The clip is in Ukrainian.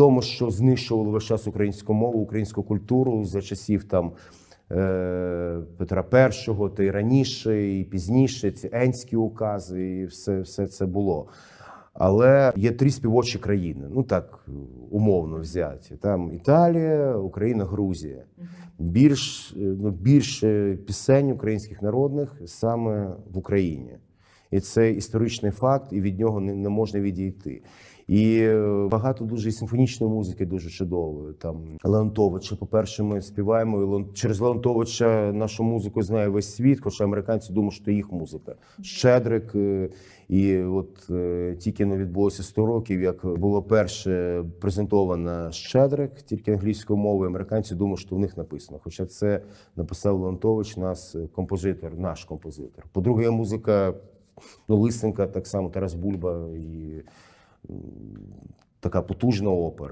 тому, що знищували весь час українську мову, українську культуру за часів там. е, Петра І, та й раніше, і пізніше ці енські укази, і все, все це було. Але є три співочі країни, ну так умовно взяті. Там Італія, Україна, Грузія. Більш, е, ну, більше пісень українських народних саме в Україні. І це історичний факт, і від нього не, можна відійти. І е, багато дуже симфонічної музики, дуже чудової. Там Леонтовича, по-перше, ми співаємо. і Леон- Через Леонтовича нашу музику знає весь світ, хоча американці думають, що це їх музика. Щедрик. е, І от е, тільки не відбулося 100 років, як було перше презентовано Щедрик, тільки англійською мовою. Американці думають, що в них написано. Хоча це написав Леонтович, нас композитор, наш композитор. По-друге, музика ну, Лисенка, так само Тарас Бульба і така потужна опера.